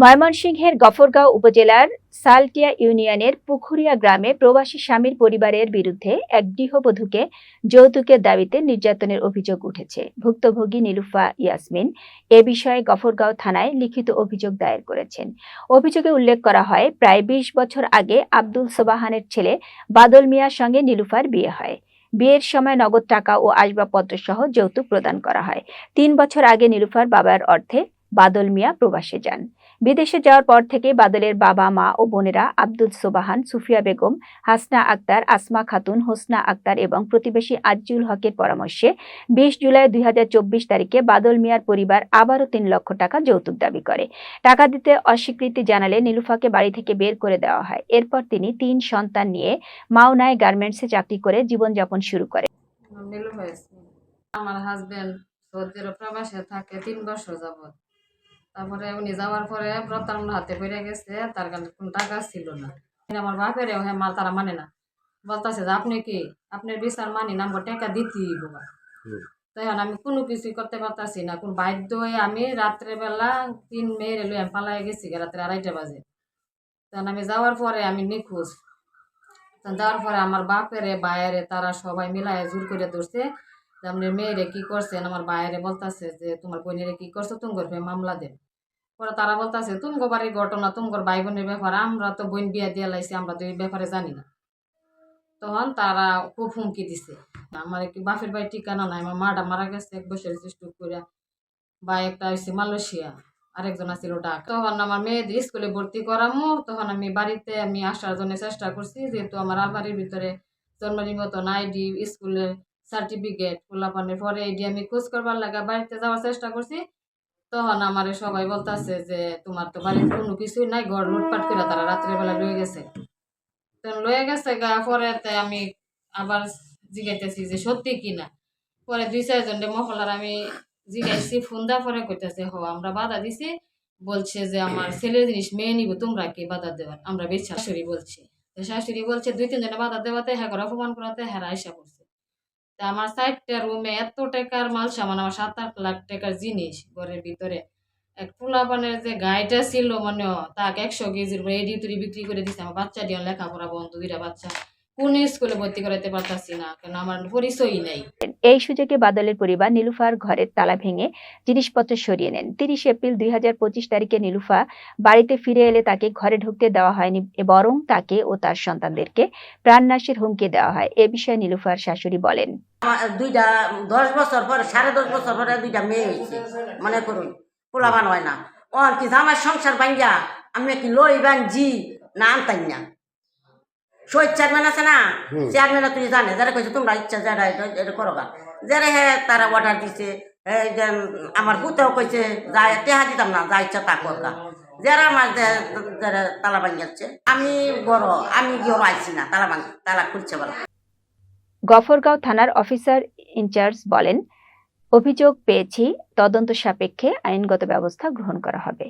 ময়মনসিংহের গফরগাঁও উপজেলার সালটিয়া ইউনিয়নের পুখুরিয়া গ্রামে প্রবাসী স্বামীর পরিবারের বিরুদ্ধে এক গৃহবধূকে যৌতুকের দাবিতে নির্যাতনের অভিযোগ উঠেছে। ভুক্তভোগী নীলুফা ইয়াসমিন এ বিষয়ে গফরগাঁও থানায় লিখিত অভিযোগ দায়ের করেছেন। অভিযোগে উল্লেখ করা হয়, প্রায় বিশ বছর আগে আব্দুল সোবাহানের ছেলে বাদল মিয়ার সঙ্গে নীলুফার বিয়ে হয়। বিয়ের সময় নগদ টাকা ও আসবাবপত্র সহ যৌতুক প্রদান করা হয়। তিন বছর আগে নীলুফার বাবার অর্থে বাদল মিয়া প্রবাসে যান। বিদেশে যাওয়ার পর থেকে বাদলের বাবা মা ও বোনেরা আব্দুল সোবাহান, সুফিয়া বেগম, হাসনা আক্তার, আসমা খাতুন, হোসনা আক্তার এবং প্রতিবেশী আজিজুল হকের পরামর্শে বিশ জুলাই দুই হাজার চব্বিশ তারিখে বাদল মিয়ার পরিবার আবারও তিন লক্ষ টাকা যৌতুক দাবি করে। টাকা দিতে অস্বীকৃতি জানালে নীলুফাকে বাড়ি থেকে বের করে দেওয়া হয়। এরপর তিনি তিন সন্তান নিয়ে মাওনায় গার্মেন্টসে চাকরি করে জীবনযাপন শুরু করে। আমার হাজবেন্ড সৌদির প্রবাসে থাকে তিন বছর যাবত তারপরে উনি যাওয়ার পরে প্রতারণা হাতে পড়ে গেছে তার কাছে কোনো টাকা ছিল না। আমার বাপেরেও হ্যাঁ মার তারা মানে না। বলতেছে যে আপনি কি? আপনার বিচার মানি না আমার টাকা দিতেই বাবা হুম। তো আমি কোনো কিছুই করতে পারতাছি না। কোন বাধ্য হয়ে আমি রাত্রেবেলা তিন মেয়ের লই আমি পালাই গেছি রাত্রে আড়াইটা বাজে। তখন আমি যাওয়ার পরে আমি নিখোঁজ। তখন যাওয়ার পরে আমার বাপেরে বায়েরে তারা সবাই মিলায় জোর করে ধরছে। যে আপনার মেয়েরে কি করছেন? আমার বাইরে বলতাছে যে, তোমার বোনেরে কি করছ? তুমি করবে মামলা দেন। পরে তারা বলতাছে তুমি বাড়ির ঘটনা তোমার ভাই বোনের ব্যাপার আমরা তো বোন বিয়া দিয়ে লাইছি, আমরা তো এই ব্যাপারে জানি না। তখন তারা খুব হুমকি দিছে। আমার কি বাপের বাড়ির ঠিকানা নাই, আমার মাটা মারা গেছে, এক বছর স্টুক করে বা একটা হয়েছে মালয়েশিয়া, আরেকজন আছিল ডাক তখন আমার মেয়েদের স্কুলে ভর্তি করামো, তখন আমি বাড়িতে আমি আসার জন্য চেষ্টা করছি, যেহেতু আমার আলমারির ভিতরে জন্মের মতন আইডি, স্কুলের সার্টিফিকেট পোলাপানের। পরে এডি আমি খোঁজ করবার লাগা বাড়িতে যাওয়ার চেষ্টা করছি। তখন আমার সবাই বলতাছে যে, তোমার তো বাড়িতে কোনো কিছুই নাই, ঘর লুটপাট করে তারা রাত্রেবেলা লয়ে গেছে। তখন লয়ে গেছে গা, পরেতে আমি আবার জিগাইতেছি যে, সত্যি কিনা পরে দুই চারজনকে মহলার আমি জিগাইছি, ফোন দেওয়ার পরে কইতেছে, হ, আমরা বাধা দিছি। বলছে যে, আমার ছেলের জিনিস মেয়ে নিব, তোমরা কি বাধা দেওয়ার? আমরা বেশ শাশুড়ি বলছি। তো শাশুড়ি বলছে, দুই তিনজনে বাধা দেওয়াতে হ্যাঁ করে অপমান করাতে? হ্যাঁ আয়সা করছে তা আমার চারটা রুমে এত টাকার মাল সামান, আমার সাত আট লাখ টাকার জিনিস ঘরের ভিতরে। এক পোলাপানের যে গাইটা ছিল মানে তাকে একশো কেজির এডি তুড়ি বিক্রি করে দিছে। আমার বাচ্চা দিয়ে লেখাপড়া বন্ধ, দুইটা বাচ্চা। কোন স্কুলে ভর্তি করাতে পারতাছি না কেন আমার পরিচয়ই নেই। এই সুযোগে বাদলের পরিবার নীলুফার ঘরের তালা ভেঙে জিনিসপত্র সরিয়ে নেন। তিরিশ এপ্রিল দুই হাজার পঁচিশ তারিখে নীলুফা বাড়িতে ফিরে এলে তাকে ঘরে ঢুকতে দেওয়া হয়নি বরং তাকে ও তার সন্তানদেরকে প্রাণনাশের হুমকি দেওয়া হয়। এ বিষয়ে নীলুফার শাশুড়ি বলেন আমার দুইটা দশ বছর পরে সাড়ে দশ বছর পরে দুইটা মেয়ে হয়েছে মনে করুন পোলাবান হয় না। ও কি আমার সংসার ভাঙ্গা আমি কি লই না আনতাই না। শহীদ চেয়ারম্যান আছে না? চেয়ারম্যান তুই জানে যারা কইছে তোমরা ইচ্ছা যারা এটা এটা করো গা। যারা হ্যাঁ তারা অর্ডার দিছে আমার পুতেও কইছে যা টেহা দিতাম না যা ইচ্ছা তা কর যারা আমার যারা তালা ভাঙ্গাচ্ছে আমি বড় আমি গিয়ে আইছি না তালা ভাঙ তালা খুলছে বলা। গফরগাঁও থানার অফিসার ইনচার্জ বলেন অভিযোগ পেয়েছি তদন্ত সাপেক্ষে আইনগত ব্যবস্থা গ্রহণ করা হবে।